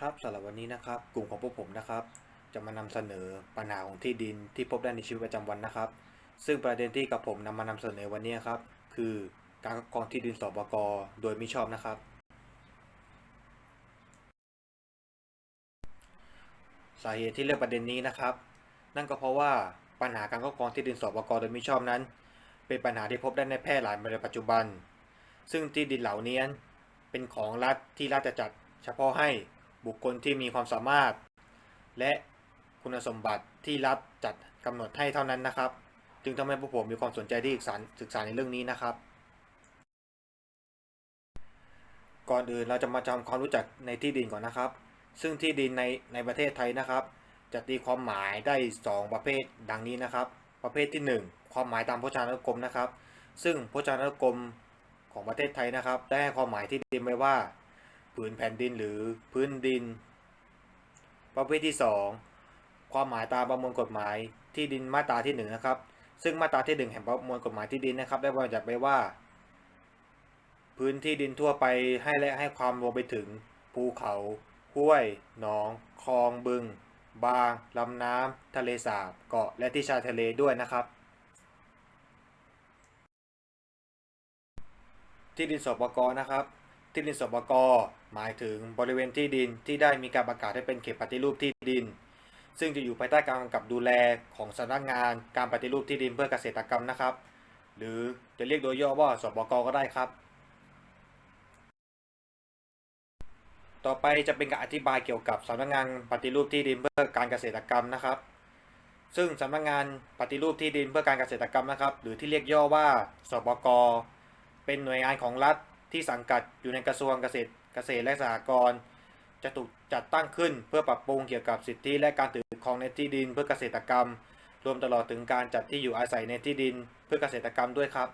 ครับสำหรับวันนี้นะครับ กลุ่มของพวกผมนะครับ จะมานำเสนอปัญหาของที่ดินที่พบได้ในชีวิตประจำวันนะครับ ซึ่งประเด็นที่กับผมนำมานำเสนอวันนี้ครับ คือการครอบครองที่ดินสปกโดยมิชอบนะครับ สาเหตุที่เลือกประเด็นนี้นะครับ นั่นก็เพราะว่าปัญหาการครอบครองที่ดินสปกโดยมิชอบนั้น เป็นปัญหาที่พบได้ในแพร่หลายในปัจจุบัน ซึ่งที่ดินเหล่านี้เป็นของรัฐที่รัฐจะจัดเฉพาะให้ บุคคลที่มีความสามารถ และคุณสมบัติที่รัฐจัดกำหนดให้เท่านั้นนะครับ จึงทำให้พวกผมมีความสนใจที่ศึกษาศึกษาในเรื่องนี้นะครับ ก่อนอื่นเราจะมาทำความรู้จักในที่ดินก่อนนะครับ ซึ่งที่ดินในในประเทศไทยนะครับ จะตีความหมายได้ 2 ประเภทดังนี้นะครับ ประเภทที่ 1 ความหมายตามพจนานุกรมนะครับ ซึ่งพจนานุกรมของประเทศไทยนะครับ ได้ให้ความหมายที่ดินไว้ว่า ผืนแผ่นดินหรือพื้นดิน ประเภทที่ 2 ความหมายตามประมวลกฎหมายที่ดินมาตราที่1นะครับ ซึ่งมาตราที่ 1 แห่งประมวลกฎหมายที่ดินนะครับ ได้บัญญัติไว้ว่า พื้นที่ดินทั่วไปให้และให้ความรวมไปถึงภูเขาห้วยหนองคลองบึง บางลำน้ำทะเลสาบ เกาะและที่ชายทะเลด้วยนะครับ ที่ดินสปกนะครับ ที่ดินสปกหมายถึงบริเวณที่ดินที่ได้มีการประกาศให้เป็นเขตปฏิรูปที่ดิน ซึ่งจะอยู่ภายใต้การกำกับดูแลของสำนักงานการปฏิรูปที่ดินเพื่อเกษตรกรรมนะครับ หรือจะเรียกโดยย่อว่าสปกก็ได้ครับ ต่อไปจะเป็นการอธิบายเกี่ยวกับสำนักงานปฏิรูปที่ดินเพื่อการเกษตรกรรมนะครับ ซึ่งสำนักงานปฏิรูปที่ดินเพื่อการเกษตรกรรมนะครับ หรือที่เรียกย่อว่าสปกเป็นหน่วยงานของรัฐ ที่สังกัดอยู่ในกระทรวงเกษตรเกษตรและสหกรณ์จะถูกจัดตั้งขึ้นเพื่อปรับปรุงเกี่ยวกับสิทธิและการถือครองในที่ดินเพื่อเกษตรกรรม รวมตลอดถึงการจัดที่อยู่อาศัยในที่ดินเพื่อเกษตรกรรมด้วยครับ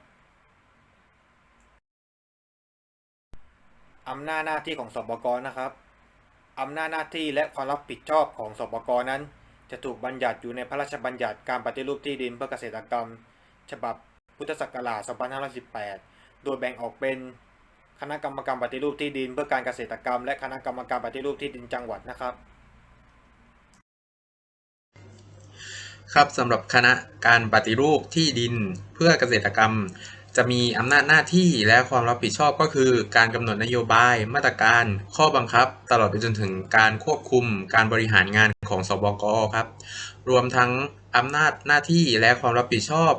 อำนาจหน้าที่ของสปกนะครับอำนาจหน้าที่และความรับผิดชอบของสปกนั้น จะถูกบัญญัติอยู่ในพระราชบัญญัติการปฏิรูปที่ดินเพื่อเกษตรกรรม ฉบับพุทธศักราช 2518 โดยแบ่งออกเป็น คณะกรรมการปฏิรูปที่ดินเพื่อการเกษตรกรรม และคณะกรรมการปฏิรูปที่ดินจังหวัดนะครับ ครับสำหรับคณะการปฏิรูปที่ดินเพื่อเกษตรกรรม จะมีอำนาจหน้าที่และความรับผิดชอบก็คือ การกำหนดนโยบาย มาตรการ ข้อบังคับ ตลอดไปจนถึงการควบคุม การบริหารงานของสบกครับ รวมทั้งอำนาจหน้าที่และความรับผิดชอบ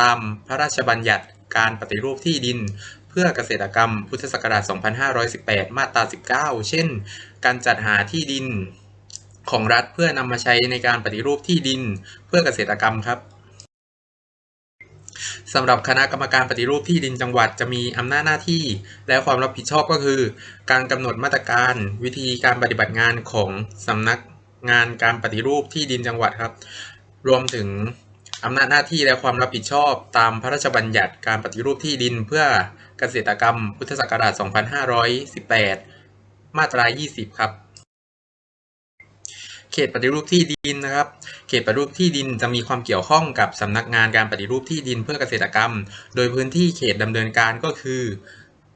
ตามพระราชบัญญัติการปฏิรูปที่ดิน เพื่อเกษตรกรรมพุทธศักราช 2518 มาตรา 19 เช่น การจัดหาที่ดินของรัฐเพื่อนำมาใช้ในการปฏิรูปที่ดินเพื่อเกษตรกรรมครับสำหรับคณะกรรมการปฏิรูปที่ดินจังหวัดจะมีอำนาจหน้าที่ และความรับผิดชอบก็คือ การกำหนดมาตรการวิธีการปฏิบัติงานของสำนักงานการปฏิรูปที่ดินจังหวัดครับ รวมถึง อำนาจหน้าที่และความรับผิดชอบตามพระราชบัญญัติการปฏิรูปที่ดินเพื่อเกษตรกรรมพุทธศักราช 2518 มาตรา 20 ครับ เขตปฏิรูปที่ดินนะครับ เขตปฏิรูปที่ดินจะมีความเกี่ยวข้องกับสำนักงานการปฏิรูปที่ดินเพื่อเกษตรกรรม โดยพื้นที่เขตดำเนินการก็คือ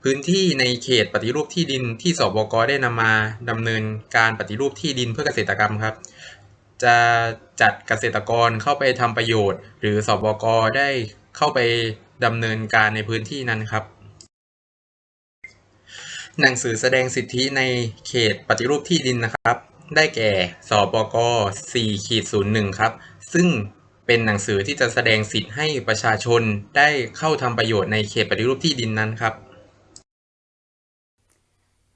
พื้นที่ในเขตปฏิรูปที่ดินที่สบกได้นำมาดำเนินการปฏิรูปที่ดินเพื่อเกษตรกรรมครับ จะจัดเกษตรกรเข้าไปทำประโยชน์ หรือสบกได้เข้าไปดำเนินการในพื้นที่นั้นครับ หนังสือแสดงสิทธิในเขตปฏิรูปที่ดินนะครับ ได้แก่สปก4ขีด01 ครับ ซึ่งเป็นหนังสือที่จะแสดงสิทธิ์ให้ประชาชนได้เข้าทำประโยชน์ในเขตปฏิรูปที่ดินนั้นครับ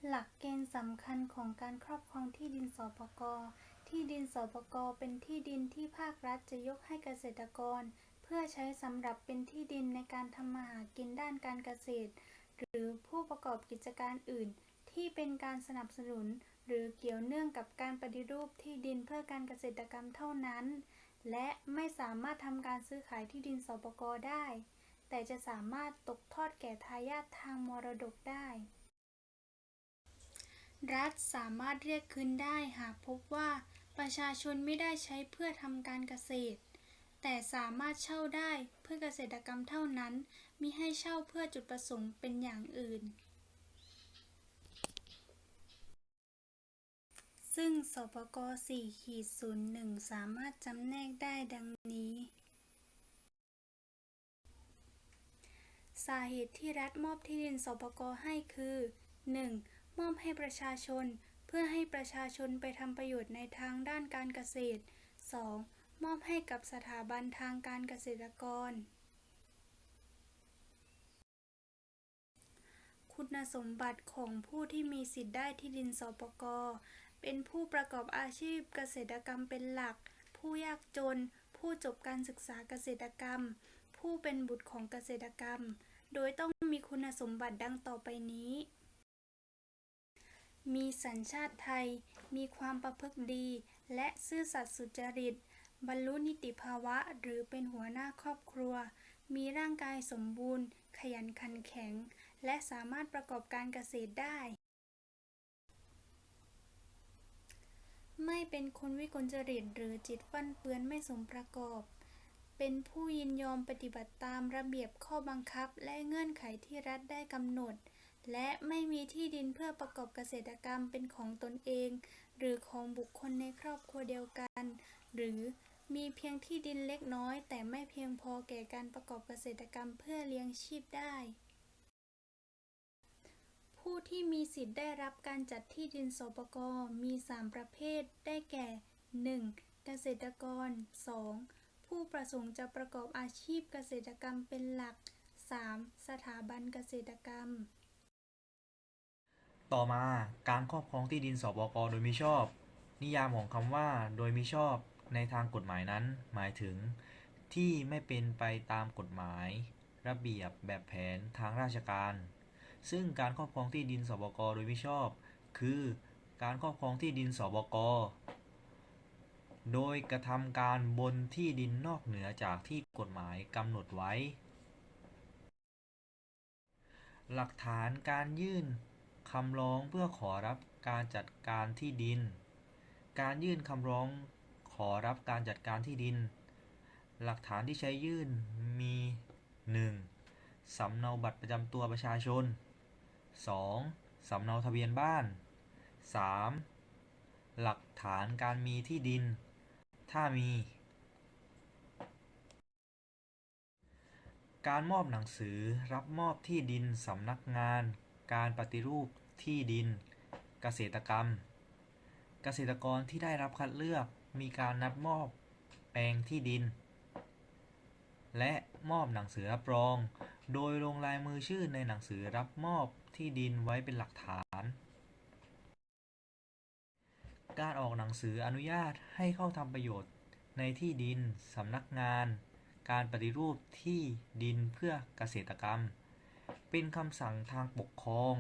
หลักเกณฑ์สำคัญของการครอบครองที่ดินสปก ที่ดินสปกเป็นที่ดินที่ภาครัฐจะยกให้เกษตรกร เพื่อใช้สำหรับเป็นที่ดินในการทำมาหากินด้านการเกษตร หรือผู้ประกอบกิจการอื่น ที่เป็นการสนับสนุน หรือเกี่ยวเนื่องกับการปฏิรูปที่ดินเพื่อการเกษตรกรรมเท่านั้น และไม่สามารถทำการซื้อขายที่ดินสปกได้ แต่จะสามารถตกทอดแก่ทายาททางมรดกได้รัฐสามารถเรียกคืนได้หากพบว่า ประชาชนไม่ได้ใช้เพื่อทำการเกษตร แต่สามารถเช่าได้เพื่อเกษตรกรรมเท่านั้นมิให้เช่าเพื่อจุดประสงค์เป็นอย่างอื่น ซึ่งสปก4ขีด01 สามารถจำแนกได้ดังนี้ สาเหตุที่รัฐมอบที่ดินสปกให้คือ 1. มอบให้ประชาชน เพื่อให้ประชาชนไปทำประโยชน์ในทางด้านการเกษตร 2. มอบให้กับสถาบันทางการเกษตรกร คุณสมบัติของผู้ที่มีสิทธิ์ได้ที่ดินสปกเป็นผู้ประกอบอาชีพเกษตรกรรมเป็นหลัก ผู้ยากจน ผู้จบการศึกษาเกษตรกรรม ผู้เป็นบุตรของเกษตรกรรม โดยต้องมีคุณสมบัติดังต่อไปนี้ มีสัญชาติไทย มีความประพฤติดี และซื่อสัตย์สุจริต บรรลุนิติภาวะหรือเป็นหัวหน้าครอบครัว มีร่างกายสมบูรณ์ ขยันขันแข็ง และสามารถประกอบการเกษตรได้ ไม่เป็นคนวิกลจริตหรือจิตฟั่นเฟือนไม่สมประกอบ เป็นผู้ยินยอมปฏิบัติตามระเบียบข้อบังคับและเงื่อนไขที่รัฐได้กำหนด และไม่มีที่ดินเพื่อประกอบเกษตรกรรมเป็นของตนเอง หรือของบุคคลในครอบครัวเดียวกัน หรือมีเพียงที่ดินเล็กน้อย แต่ไม่เพียงพอแก่การประกอบเกษตรกรรมเพื่อเลี้ยงชีพได้ ผู้ที่มีสิทธิ์ได้รับการจัดที่ดินสปกมี 3 ประเภท ได้แก่ 1. เกษตรกร 2. ผู้ประสงค์จะประกอบอาชีพเกษตรกรรมเป็นหลัก 3. สถาบันเกษตรกรรม ต่อมาการครอบครองที่ดินสปกโดยมิชอบ นิยามของคำว่า โดยมิชอบในทางกฎหมายนั้น หมายถึง ที่ไม่เป็นไปตามกฎหมาย ระเบียบแบบแผนทางราชการ ซึ่งการครอบครองที่ดินสปกโดยมิชอบ คือ การครอบครองที่ดินสปกโดยกระทำการบนที่ดินนอกเหนือจากที่กฎหมายกำหนดไว้ หลักฐานการยื่น คำร้องเพื่อขอรับการจัดการที่ดิน การยื่นคำร้องขอรับการจัดการที่ดิน หลักฐานที่ใช้ยื่นมี 1. สำเนาบัตรประจำตัวประชาชน 2. สำเนาทะเบียนบ้าน 3. หลักฐานการมีที่ดิน ถ้ามี การมอบหนังสือรับมอบที่ดินสำนักงาน การปฏิรูป ที่ดิน เกษตรกรรม เกษตรกรที่ได้รับคัดเลือกมีการนัดมอบแปลงที่ดิน และมอบหนังสือรับรอง โดยลงลายมือชื่อในหนังสือรับมอบที่ดินไว้เป็นหลักฐาน การออกหนังสืออนุญาตให้เข้าทำประโยชน์ในที่ดินสำนักงาน การปฏิรูปที่ดินเพื่อเกษตรกรรม เป็นคำสั่งทางปกครอง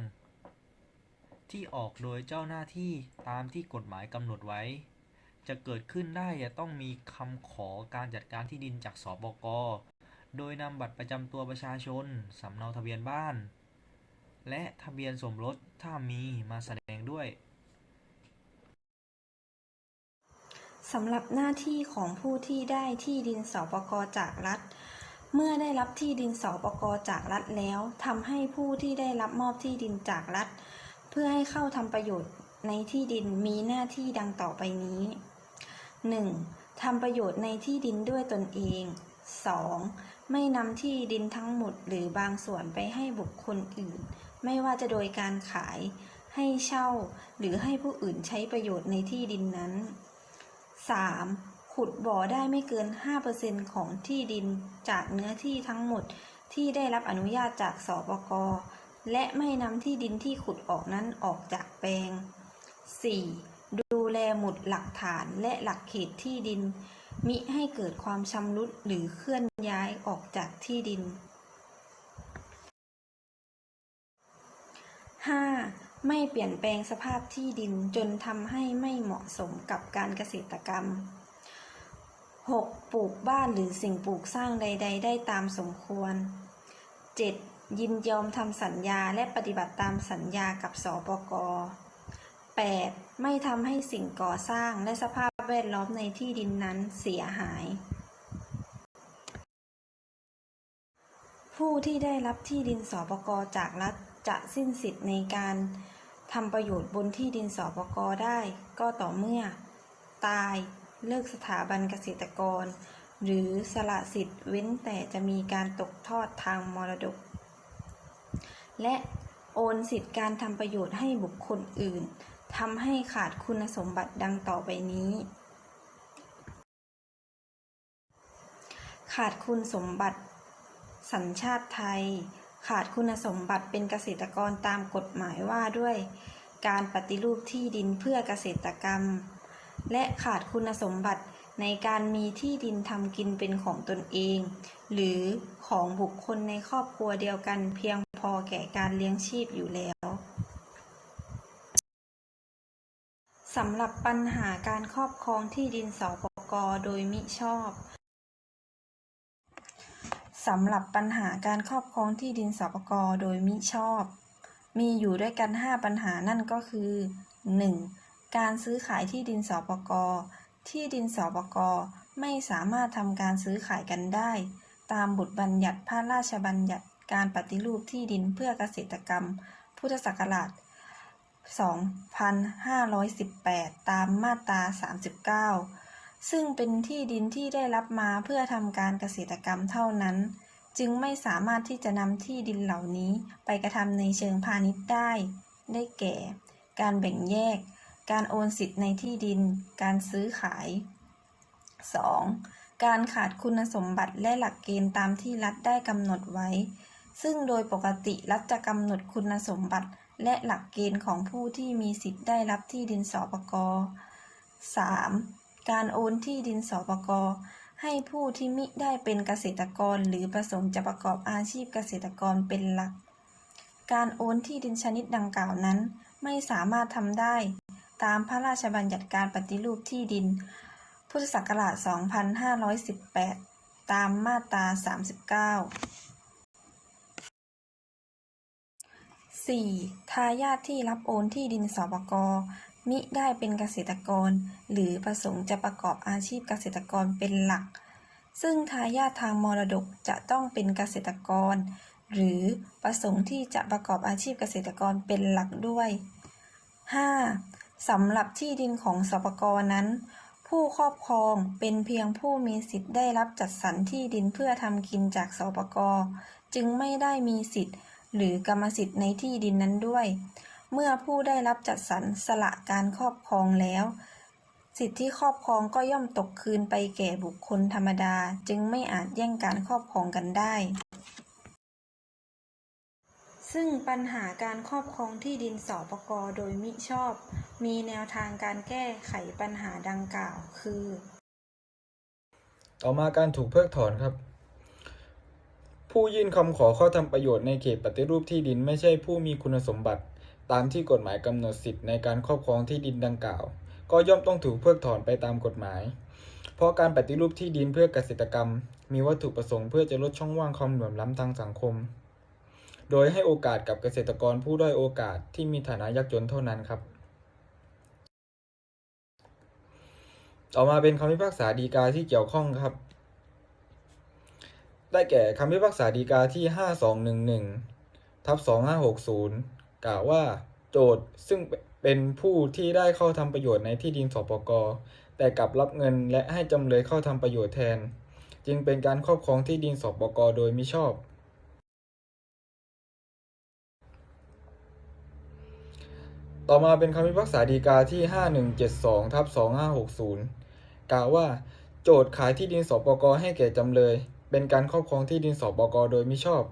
ที่ออกโดยเจ้าหน้าที่ตามที่กฎหมายกำหนดไว้ จะเกิดขึ้นได้จะต้องมีคำขอการจัดการที่ดินจากสปกโดยนำบัตรประจำตัวประชาชน สำเนาทะเบียนบ้าน และทะเบียนสมรสถ้ามีมาแสดงด้วยสำหรับหน้าที่ของผู้ที่ได้ที่ดินสปกจากรัฐ เมื่อได้รับที่ดินสปกจากรัฐแล้วทำให้ผู้ที่ได้รับมอบที่ดินจากรัฐ เพื่อให้เข้าทำประโยชน์ในที่ดินมีหน้าที่ดังต่อไปนี้ 1. ทำประโยชน์ในที่ดินด้วยตนเอง 2. ไม่นำที่ดินทั้งหมดหรือบางส่วนไปให้บุคคลอื่น ไม่ว่าจะโดยการขาย ให้เช่า หรือให้ผู้อื่นใช้ประโยชน์ในที่ดินนั้น 3. ขุดบ่อได้ไม่เกิน 5%ของที่ดินจากเนื้อที่ทั้งหมดที่ได้รับอนุญาตจากสปก และไม่นำที่ดินที่ขุดออกนั้นออกจากแปลง 4. ดูแลหมุดหลักฐานและหลักเขตที่ดิน มิให้เกิดความชำรุดหรือเคลื่อนย้ายออกจากที่ดิน 5. ไม่เปลี่ยนแปลงสภาพที่ดินจนทำให้ไม่เหมาะสมกับการเกษตรกรรม 6. ปลูกบ้านหรือสิ่งปลูกสร้างใด ๆ ได้ตามสมควร 7. ยินยอมทำสัญญาและปฏิบัติตามสัญญากับสปก 8. ไม่ทำให้สิ่งก่อสร้างและสภาพแวดล้อมในที่ดินนั้นเสียหาย ผู้ที่ได้รับที่ดินสปกจากรัฐจะสิ้นสิทธิ์ในการทำประโยชน์บนที่ดินสปกได้ ก็ต่อเมื่อ ตายเลิกสถาบันเกษตรกร หรือสละสิทธิ์เว้นแต่จะมีการตกทอดทางมรดก และโอนสิทธิการทำประโยชน์ให้บุคคลอื่นทำให้ขาดคุณสมบัติดังต่อไปนี้ ขาดคุณสมบัติ สัญชาติไทย ขาดคุณสมบัติเป็นเกษตรกรตามกฎหมายว่าด้วย การปฏิรูปที่ดินเพื่อเกษตรกรรม และขาดคุณสมบัติในการมีที่ดินทำกินเป็นของตนเอง หรือของบุคคลในครอบครัวเดียวกันเพียง พอแก่การเลี้ยงชีพอยู่แล้วสำหรับปัญหาการครอบครองที่ดินสปกโดยมิชอบสำหรับปัญหาการครอบครองที่ดินสปกโดยมิชอบ มีอยู่ด้วยกัน 5 ปัญหานั่นก็คือ 1. การซื้อขายที่ดินสปกที่ดินสปกไม่สามารถทำการซื้อขายกันได้ ตามบทบัญญัติพระราชบัญญัติ การปฏิรูปที่ดินเพื่อเกษตรกรรม พุทธศักราช 2518 ตามมาตรา 39 ซึ่งเป็นที่ดินที่ได้รับมาเพื่อทำการเกษตรกรรมเท่านั้น จึงไม่สามารถที่จะนำที่ดินเหล่านี้ไปกระทำในเชิงพาณิชย์ได้ ได้แก่ การแบ่งแยก การโอนสิทธิ์ในที่ดิน การซื้อขาย 2. การขาดคุณสมบัติและหลักเกณฑ์ตามที่รัฐได้กำหนดไว้ ซึ่งโดยปกติรัฐจะกำหนดคุณสมบัติ และหลักเกณฑ์ของผู้ที่มีสิทธิ์ได้รับที่ดินสปก 3. การโอนที่ดินสปก ให้ผู้ที่มิได้เป็นเกษตรกร หรือประสงค์จะประกอบอาชีพเกษตรกรเป็นหลัก การโอนที่ดินชนิดดังกล่าวนั้น ไม่สามารถทำได้ ตามพระราชบัญญัติการปฏิรูปที่ดิน พุทธศักราช 2518 ตามมาตรา 39 4. ทายาทที่รับโอนที่ดินสปกมิได้เป็นเกษตรกร หรือประสงค์จะประกอบอาชีพเกษตรกรเป็นหลัก ซึ่งทายาททางมรดกจะต้องเป็นเกษตรกร หรือประสงค์ที่จะประกอบอาชีพเกษตรกรเป็นหลักด้วย 5. สำหรับที่ดินของสปกนั้น ผู้ครอบครองเป็นเพียงผู้มีสิทธิ์ได้รับจัดสรรที่ดินเพื่อทำกินจากสปกจึงไม่ได้มีสิทธิ์ หรือกรรมสิทธิ์ในที่ดินนั้นด้วย เมื่อผู้ได้รับจัดสรรสละการครอบครองแล้ว สิทธิครอบครองก็ย่อมตกคืนไปแก่บุคคลธรรมดาจึงไม่อาจแย่งการครอบครองกันได้ ซึ่งปัญหาการครอบครองที่ดินสปกโดยมิชอบ มีแนวทางการแก้ไขปัญหาดังกล่าว คือ ต่อมาการถูกเพิกถอนครับ ผู้ยื่นคำขอเข้าทำประโยชน์ในเขตปฏิรูปที่ดินไม่ใช่ผู้มีคุณสมบัติ ตามที่กฎหมายกำหนดสิทธิ์ในการครอบครองที่ดินดังกล่าว ก็ย่อมต้องถูกเพิกถอนไปตามกฎหมาย เพราะการปฏิรูปที่ดินเพื่อเกษตรกรรม มีวัตถุประสงค์เพื่อจะลดช่องว่างความเหลื่อมล้ำทางสังคม โดยให้โอกาสกับเกษตรกรผู้ด้อยโอกาสที่มีฐานะยากจนเท่านั้นครับต่อมาเป็นคำพิพากษาฎีกาที่เกี่ยวข้องครับ ได้แก่คำพิพากษาฎีกาที่ 5211ทับ2560 กล่าวว่า โจทซึ่งเป็นผู้ที่ได้เข้าทำประโยชน์ในที่ดินสปกแต่กลับรับเงินและให้จำเลยเข้าทำประโยชน์แทน จึงเป็นการครอบครองที่ดินสปกโดยมิชอบ ต่อมาเป็นคำพิพากษาฎีกาที่ 5172ทับ2560 กล่าวว่า โจทขายที่ดินสปกให้แก่จำเลย เป็นการครอบครองที่ดินสปกโดยมิชอบ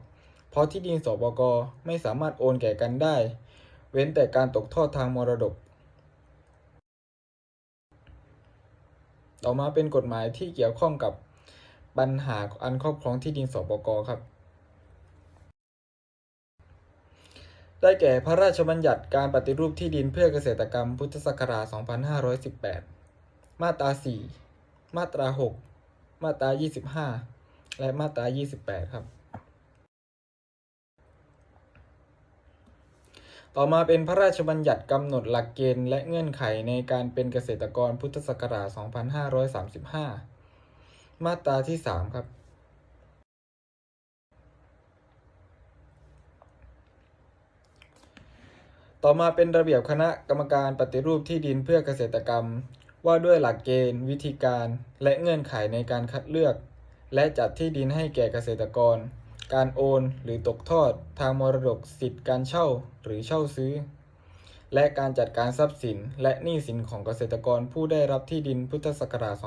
เพราะที่ดินสปกไม่สามารถโอนแก่กันได้ เว้นแต่การตกทอดทางมรดก ต่อมาเป็นกฎหมายที่เกี่ยวข้องกับปัญหาอันครอบครองที่ดินสปกครับ ได้แก่พระราชบัญญัติการปฏิรูปที่ดินเพื่อเกษตรกรรมพุทธศักราช 2518 มาตรา 4 มาตรา 6 มาตรา 25 และมาตรา 28 ครับ ต่อมาเป็นพระราชบัญญัติกำหนดหลักเกณฑ์และเงื่อนไขในการเป็นเกษตรกรพุทธศักราช 2535 มาตราที่ 3 ครับตต่อมาเป็นระเบียบคณะกรรมการปฏิรูปที่ดินเพื่อเกษตรกรรม ว่าด้วยหลักเกณฑ์ วิธีการ และเงื่อนไขในการคัดเลือก และจัดที่ดินให้แก่เกษตรกร การโอนหรือตกทอดทางมรดกสิทธิ์การเช่าหรือเช่าซื้อ และการจัดการทรัพย์สินและหนี้สินของเกษตรกรผู้ได้รับที่ดินพุทธศักราช 2564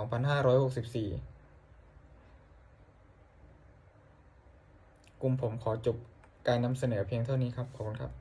กลุ่มผมขอจบการนำเสนอเพียงเท่านี้ครับ ขอบคุณครับ